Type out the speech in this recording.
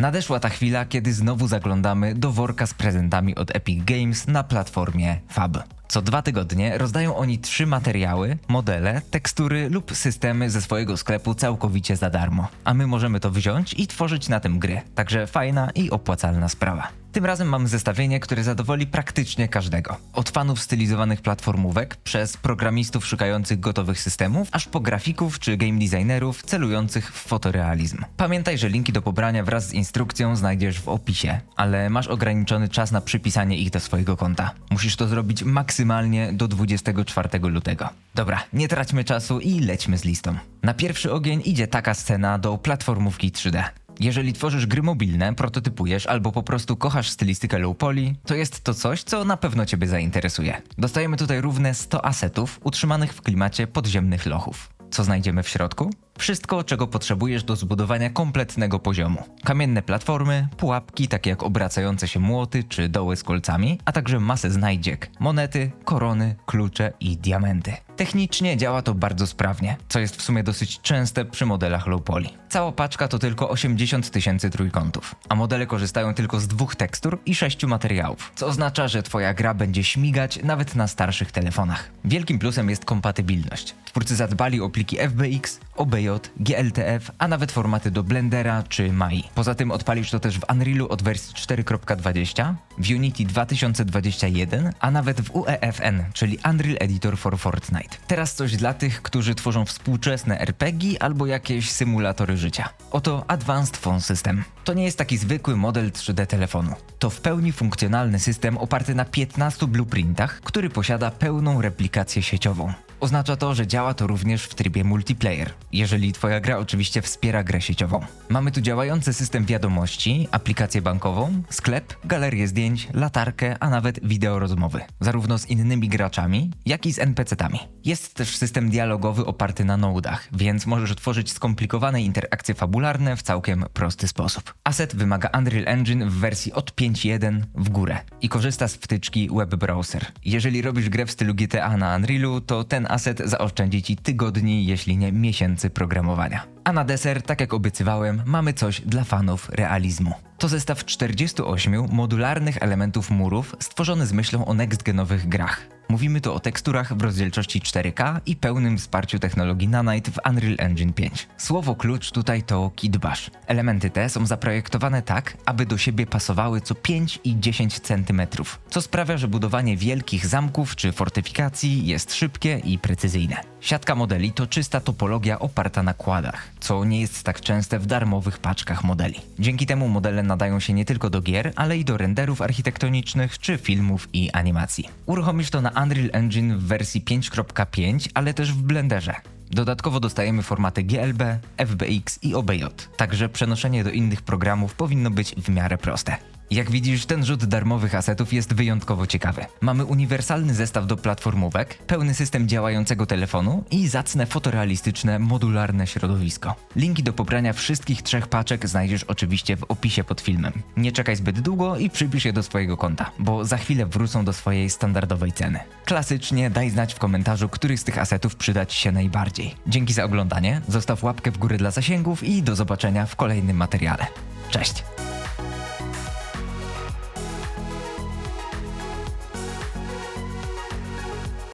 Nadeszła ta chwila, kiedy znowu zaglądamy do worka z prezentami od Epic Games na platformie Fab. Co dwa tygodnie rozdają oni trzy materiały, modele, tekstury lub systemy ze swojego sklepu całkowicie za darmo. A my możemy to wziąć i tworzyć na tym gry. Także fajna i opłacalna sprawa. Tym razem mamy zestawienie, które zadowoli praktycznie każdego. Od fanów stylizowanych platformówek, przez programistów szukających gotowych systemów, aż po grafików czy game designerów celujących w fotorealizm. Pamiętaj, że linki do pobrania wraz z instrukcją znajdziesz w opisie, ale masz ograniczony czas na przypisanie ich do swojego konta. Musisz to zrobić maksymalnie do 24 lutego. Dobra, nie traćmy czasu i lećmy z listą. Na pierwszy ogień idzie taka scena do platformówki 3D. Jeżeli tworzysz gry mobilne, prototypujesz albo po prostu kochasz stylistykę low poly, to jest to coś, co na pewno Ciebie zainteresuje. Dostajemy tutaj równe 100 asetów utrzymanych w klimacie podziemnych lochów. Co znajdziemy w środku? Wszystko, czego potrzebujesz do zbudowania kompletnego poziomu. Kamienne platformy, pułapki takie jak obracające się młoty czy doły z kolcami, a także masę znajdziek, monety, korony, klucze i diamenty. Technicznie działa to bardzo sprawnie, co jest w sumie dosyć częste przy modelach low poly. Cała paczka to tylko 80 tysięcy trójkątów, a modele korzystają tylko z dwóch tekstur i sześciu materiałów, co oznacza, że twoja gra będzie śmigać nawet na starszych telefonach. Wielkim plusem jest kompatybilność. Twórcy zadbali o pliki FBX, OBJ, GLTF, a nawet formaty do Blendera czy Mai. Poza tym odpalisz to też w Unrealu od wersji 4.20, w Unity 2021, a nawet w UEFN, czyli Unreal Editor for Fortnite. Teraz coś dla tych, którzy tworzą współczesne RPG albo jakieś symulatory życia. Oto Advanced Phone System. To nie jest taki zwykły model 3D telefonu. To w pełni funkcjonalny system oparty na 15 blueprintach, który posiada pełną replikację sieciową. Oznacza to, że działa to również w trybie multiplayer, jeżeli twoja gra oczywiście wspiera grę sieciową. Mamy tu działający system wiadomości, aplikację bankową, sklep, galerię zdjęć, latarkę, a nawet wideo rozmowy, zarówno z innymi graczami, jak i z NPC-tami. Jest też system dialogowy oparty na nodach, więc możesz tworzyć skomplikowane interakcje fabularne w całkiem prosty sposób. Asset wymaga Unreal Engine w wersji od 5.1 w górę i korzysta z wtyczki Web Browser. Jeżeli robisz grę w stylu GTA na Unrealu, to ten aset zaoszczędzi ci tygodni, jeśli nie miesięcy programowania. A na deser, tak jak obiecywałem, mamy coś dla fanów realizmu. To zestaw 48 modularnych elementów murów stworzony z myślą o next-genowych grach. Mówimy tu o teksturach w rozdzielczości 4K i pełnym wsparciu technologii Nanite w Unreal Engine 5. Słowo klucz tutaj to kitbash. Elementy te są zaprojektowane tak, aby do siebie pasowały co 5 i 10 cm, co sprawia, że budowanie wielkich zamków czy fortyfikacji jest szybkie i precyzyjne. Siatka modeli to czysta topologia oparta na kładach, co nie jest tak częste w darmowych paczkach modeli. Dzięki temu modele nadają się nie tylko do gier, ale i do renderów architektonicznych czy filmów i animacji. Uruchomisz to na Unreal Engine w wersji 5.5, ale też w Blenderze. Dodatkowo dostajemy formaty GLB, FBX i OBJ, także przenoszenie do innych programów powinno być w miarę proste. Jak widzisz, ten rzut darmowych asetów jest wyjątkowo ciekawy. Mamy uniwersalny zestaw do platformówek, pełny system działającego telefonu i zacne fotorealistyczne, modularne środowisko. Linki do pobrania wszystkich trzech paczek znajdziesz oczywiście w opisie pod filmem. Nie czekaj zbyt długo i przypisz je do swojego konta, bo za chwilę wrócą do swojej standardowej ceny. Klasycznie daj znać w komentarzu, który z tych asetów przyda Ci się najbardziej. Dzięki za oglądanie, zostaw łapkę w górę dla zasięgów i do zobaczenia w kolejnym materiale. Cześć!